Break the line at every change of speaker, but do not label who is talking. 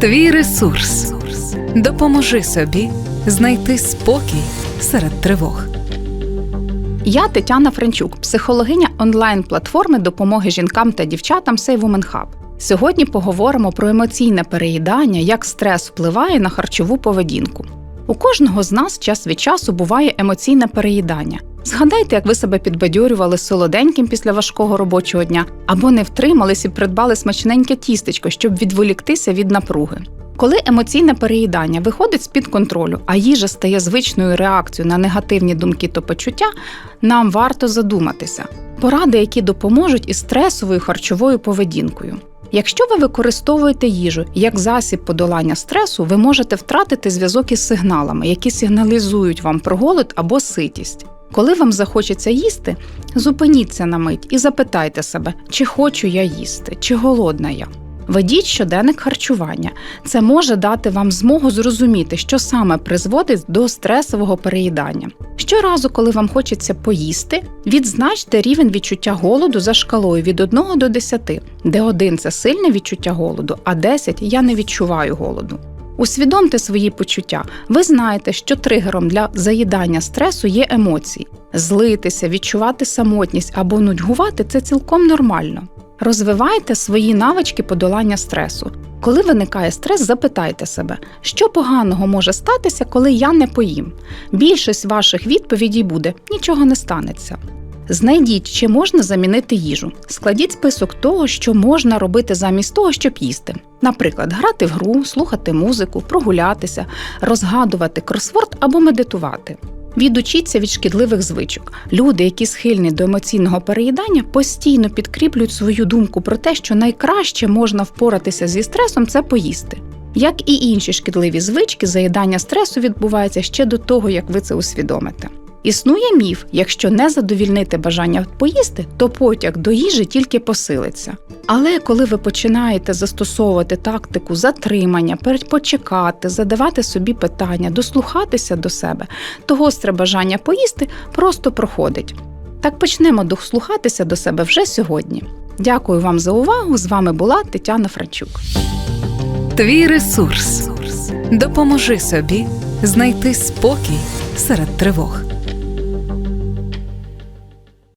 Твій ресурс. Допоможи собі знайти спокій серед тривог.
Я Тетяна Франчук, психологиня онлайн-платформи допомоги жінкам та дівчатам Save Women Hub. Сьогодні поговоримо про емоційне переїдання, як стрес впливає на харчову поведінку. У кожного з нас час від часу буває емоційне переїдання. Згадайте, як ви себе підбадьорювали солоденьким після важкого робочого дня, або не втримались і придбали смачненьке тістечко, щоб відволіктися від напруги. Коли емоційне переїдання виходить з-під контролю, а їжа стає звичною реакцією на негативні думки та почуття, нам варто задуматися. Поради, які допоможуть із стресовою харчовою поведінкою. Якщо ви використовуєте їжу як засіб подолання стресу, ви можете втратити зв'язок із сигналами, які сигналізують вам про голод або ситість. Коли вам захочеться їсти, зупиніться на мить і запитайте себе, чи хочу я їсти, чи голодна я. Ведіть щоденник харчування. Це може дати вам змогу зрозуміти, що саме призводить до стресового переїдання. Щоразу, коли вам хочеться поїсти, відзначте рівень відчуття голоду за шкалою від 1 до 10, де 1 – це сильне відчуття голоду, а 10 – я не відчуваю голоду. Усвідомте свої почуття. Ви знаєте, що тригером для заїдання стресу є емоції. Злитися, відчувати самотність або нудьгувати це цілком нормально. Розвивайте свої навички подолання стресу. Коли виникає стрес, запитайте себе, що поганого може статися, коли я не поїм. Більшість ваших відповідей буде нічого не станеться. Знайдіть, чи можна замінити їжу. Складіть список того, що можна робити замість того, щоб їсти. Наприклад, грати в гру, слухати музику, прогулятися, розгадувати кросворд або медитувати. Відучіться від шкідливих звичок. Люди, які схильні до емоційного переїдання, постійно підкріплюють свою думку про те, що найкраще можна впоратися зі стресом це поїсти. Як і інші шкідливі звички, заїдання стресу відбувається ще до того, як ви це усвідомите. Існує міф: якщо не задовільнити бажання поїсти, то потяг до їжі тільки посилиться. Але коли ви починаєте застосовувати тактику затримання, почекати, задавати собі питання, дослухатися до себе, то гостре бажання поїсти просто проходить. Так почнемо дослухатися до себе вже сьогодні. Дякую вам за увагу! З вами була Тетяна Франчук.
Твій ресурс. Допоможи собі знайти спокій серед тривог.